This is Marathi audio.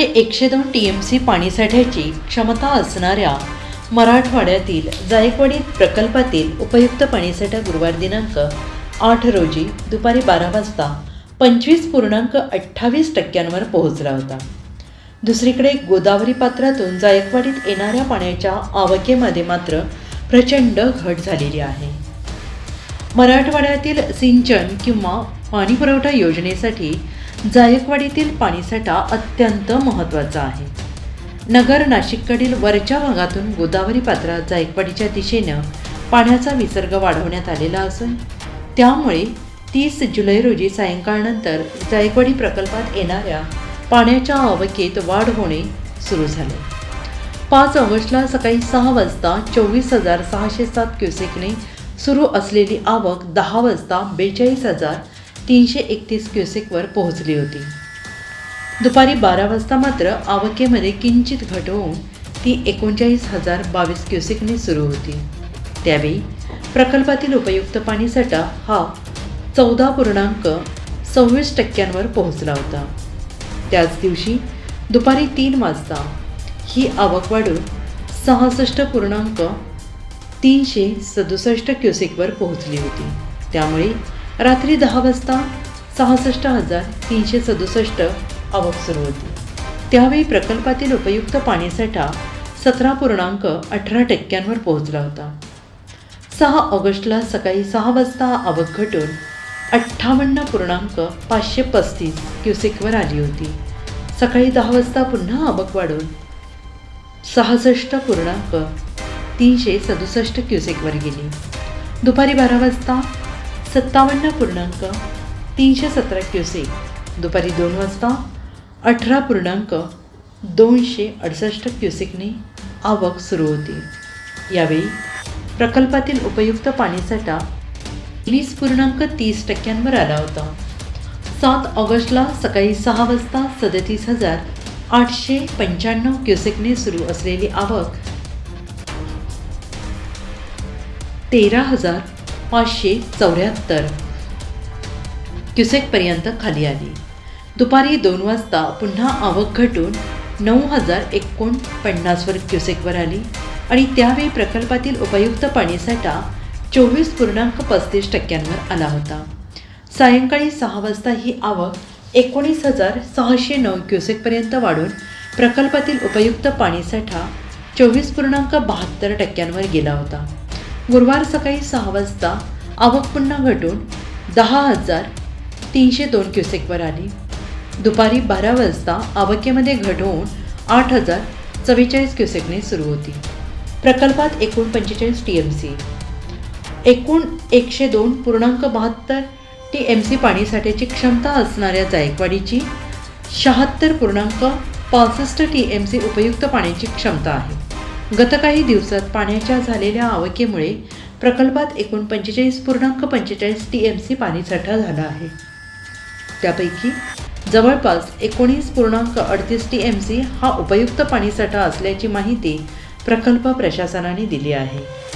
सुमारे एकशे दोन टी एम सी पाणीसाठ्याची क्षमता असणाऱ्या मराठवाड्यातील जायकवाडी प्रकल्पातील उपयुक्त पाणीसाठा गुरुवार दिनांक आठ रोजी दुपारी बारा वाजता पंचवीस पूर्णांक अठ्ठावीस टक्क्यांवर पोहोचला होता. दुसरीकडे गोदावरी पात्रातून जायकवाडीत येणाऱ्या पाण्याच्या आवकेमध्ये मात्र प्रचंड घट झालेली आहे. मराठवाड्यातील सिंचन किंवा पाणीपुरवठा योजनेसाठी जायकवाडीतील पाणीसाठा अत्यंत महत्त्वाचा आहे. नगर नाशिककडील वरच्या भागातून गोदावरी पात्रात जायकवाडीच्या दिशेनं पाण्याचा विसर्ग वाढवण्यात आलेला असून त्यामुळे तीस जुलै रोजी सायंकाळनंतर जायकवाडी प्रकल्पात येणाऱ्या पाण्याच्या आवकेत वाढ होणे सुरू झाले. पाच ऑगस्टला सकाळी सहा वाजता चोवीस हजार सहाशे सात क्युसेकने सुरू असलेली आवक दहा वाजता बेचाळीस हजार तीनशे एकतीस क्युसेकवर पोहोचली होती. दुपारी बारा वाजता मात्र आवकेमध्ये किंचित घट होऊन ती एकोणचाळीस हजार बावीस क्युसेकने सुरू होती. त्यावेळी प्रकल्पातील उपयुक्त पाणीसाठा हा चौदा पूर्णांक सव्वीस टक्क्यांवर पोहोचला होता. त्याच दिवशी दुपारी तीन वाजता ही आवक वाढून सहासष्ट पूर्णांक तीनशे सदुसष्ट क्युसेकवर पोहोचली होती. त्यामुळे रात्री दहा वाजता सहासष्ट हजार तीनशे सदुसष्ट आवक सुरू होती. त्यावेळी प्रकल्पातील उपयुक्त पाणीसाठा सतरा पूर्णांक अठरा टक्क्यांवर पोहोचला होता. सहा ऑगस्टला सकाळी सहा वाजता आवक घटून अठ्ठावन्न पूर्णांक पाचशे पस्तीस क्युसेकवर आली होती. सकाळी दहा वाजता पुन्हा आवक वाढून सहासष्ट पूर्णांक तीनशे सदुसष्ट क्युसेकवर गेली. दुपारी बारा वाजता सत्तावन्न पूर्णांक तीनशे सतरा क्युसेक दुपारी दोन वाजता अठरा पूर्णांक दोनशे अडसष्ट क्युसेकने आवक सुरू होती. यावेळी प्रकल्पातील उपयुक्त पाणीसाठा वीस पूर्णांक तीस टक्क्यांवर आला होता. सात ऑगस्टला सकाळी सहा वाजता सदतीस हजार आठशे पंच्याण्णव क्युसेकने सुरू असलेली आवक तेरा हजार पाचशे चौऱ्याहत्तर क्युसेकपर्यंत खाली आली. दुपारी दोन वाजता पुन्हा आवक घटून नऊ हजार एकोणपन्नासवर क्युसेकवर आली आणि त्यावेळी प्रकल्पातील उपयुक्त पाणीसाठा चोवीस पूर्णांक पस्तीस टक्क्यांवर आला होता. सायंकाळी सहा वाजता ही आवक एकोणीस हजार सहाशे नऊ क्युसेकपर्यंत वाढून प्रकल्पातील उपयुक्त पाणीसाठा चोवीस पूर्णांक बहात्तर टक्क्यांवर गेला होता. गुरुवार सकाळी सहा वाजता आवक पुन्हा घटून दहा हजार तीनशे दोन क्युसेकवर आली. दुपारी बारा वाजता आवकेमध्ये घट होऊन आठ हजार चव्वेचाळीस क्युसेकने सुरू होती. प्रकल्पात एकूण पंचेचाळीस टी एम सी एकूण एकशे दोन पूर्णांक बहात्तर टी एम सी पाणीसाठ्याची क्षमता असणाऱ्या जायकवाडीची शहात्तर पूर्णांक पासष्ट टी एम सी उपयुक्त पाण्याची क्षमता आहे. गत काही दिवसात पाण्याच्या झालेल्या आवकेमुळे प्रकल्पात एकूण पंचेचाळीस पूर्णांक पंचेचाळीस टी एम सी पाणीसाठा झाला आहे. त्यापैकी जवळपास एकोणीस पूर्णांक अडतीस टी एम सी हा उपयुक्त पाणीसाठा असल्याची माहिती प्रकल्प प्रशासनाने दिली आहे.